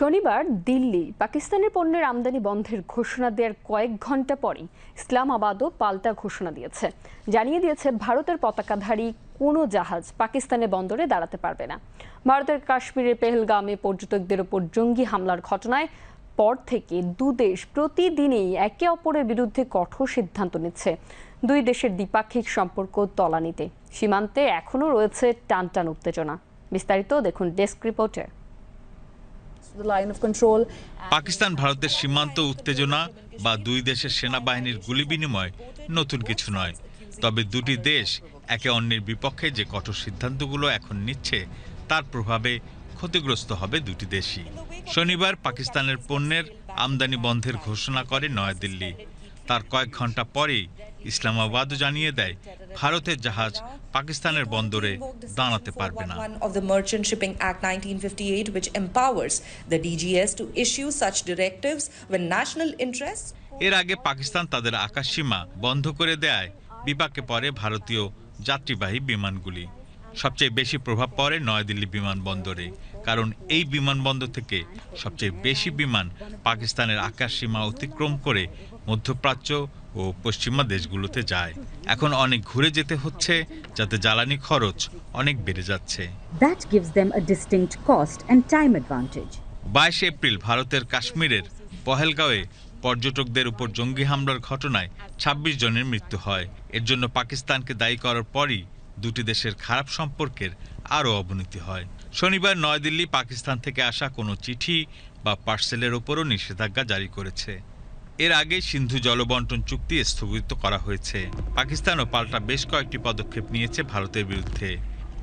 শনিবার দিল্লি, পাকিস্তানের পণ্যের আমদানি বন্ধের ঘোষণা দেওয়ার কয়েক ঘণ্টা পরেই ইসলামাবাদও পাল্টা ঘোষণা দিয়েছে। জানিয়ে দিয়েছে, ভারতের পতাকাধারী কোনো জাহাজ পাকিস্তানের বন্দরে দাঁড়াতে পারবে না। ভারতের কাশ্মীরের পেহেলগামে পর্যটকদের ওপর জঙ্গি হামলার ঘটনায় পর থেকে দুদেশ প্রতিদিনই একে অপরের বিরুদ্ধে কঠোর সিদ্ধান্ত নিচ্ছে। দুই দেশের দ্বিপাক্ষিক সম্পর্ক তলানিতে। সীমান্তে এখনও রয়েছে টানটান উত্তেজনা। বিস্তারিত দেখুন ডেস্ক রিপোর্টে the line of control. Pakistan, ভারতের সীমান্ত উত্তেজনা বা দুই দেশের সেনাবাহিনীর গুলি বিনিময় নতুন কিছু নয়। তবে দুটি দেশ একে অন্যের বিপক্ষে যে কঠোর সিদ্ধান্তগুলো এখন নিচ্ছে, তার প্রভাবে ক্ষতিগ্রস্ত হবে দুটি দেশই। শনিবার পাকিস্তানের পণ্যের আমদানি বন্ধের ঘোষণা করে নয়াদিল্লি। তার কয়েক ঘণ্টা পরেই ইসলামাবাদও জানিয়ে দেয় ভারতের জাহাজ পাকিস্তানের বন্দরে দাঁড়াতে পারবে না। Of the Merchant Shipping Act 1958, which empowers the DGS to issue such directives when national interests এর আগে পাকিস্তান তাদের আকাশসীমা বন্ধ করে দেয় বিপাকে পড়ে ভারতীয় যাত্রীবাহী বিমানগুলি। সবচেয়ে বেশি প্রভাব পড়ে নয়াদিল্লি বিমানবন্দরে কারণ এই বিমানবন্দর থেকে সবচেয়ে বেশি বিমান পাকিস্তানের আকাশসীমা অতিক্রম করে মধ্যপ্রাচ্য ও পশ্চিমা দেশগুলোতে যায়। এখন অনেক ঘুরে যেতে হচ্ছে যাতে জ্বালানি খরচ অনেক বেড়ে যাচ্ছে। That gives them a distinct cost and time advantage. বাইশে এপ্রিল ভারতের কাশ্মীরের পহেলগাঁওয়ে পর্যটকদের উপর জঙ্গি হামলার ঘটনায় ২৬ জনের মৃত্যু হয়। এর জন্য পাকিস্তানকে দায়ী করার পরই দুটি দেশের খারাপ সম্পর্কের আরও অবনতি হয়। শনিবার নয়াদিল্লি পাকিস্তান থেকে আসা কোনো চিঠি বা পার্সেলের ওপরও নিষেধাজ্ঞা জারি করেছে। এর আগে সিন্ধু জলবন্টন চুক্তি স্থগিত করা হয়েছে। পাকিস্তানও পাল্টা বেশ কয়েকটি পদক্ষেপ নিয়েছে ভারতের বিরুদ্ধে।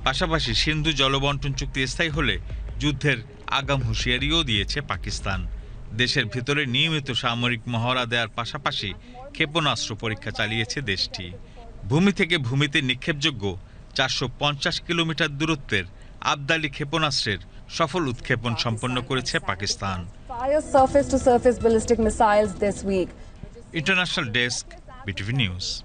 পাশাপাশি সিন্ধু জলবন্টন চুক্তি স্থায়ী হলে যুদ্ধের আগাম হুঁশিয়ারিও দিয়েছে পাকিস্তান। দেশের ভিতরে নিয়মিত সামরিক মহড়া দেওয়ার পাশাপাশি ক্ষেপণাস্ত্র পরীক্ষা চালিয়েছে দেশটি। ভূমি থেকে ভূমিতে নিক্ষেপযোগ্য চারশো পঞ্চাশ কিলোমিটার দূরত্বের আবদালি ক্ষেপণাস্ত্রের সফল উৎক্ষেপণ সম্পন্ন করেছে Pakistan. highest surface to surface ballistic missiles this week. International Desk, BTV News.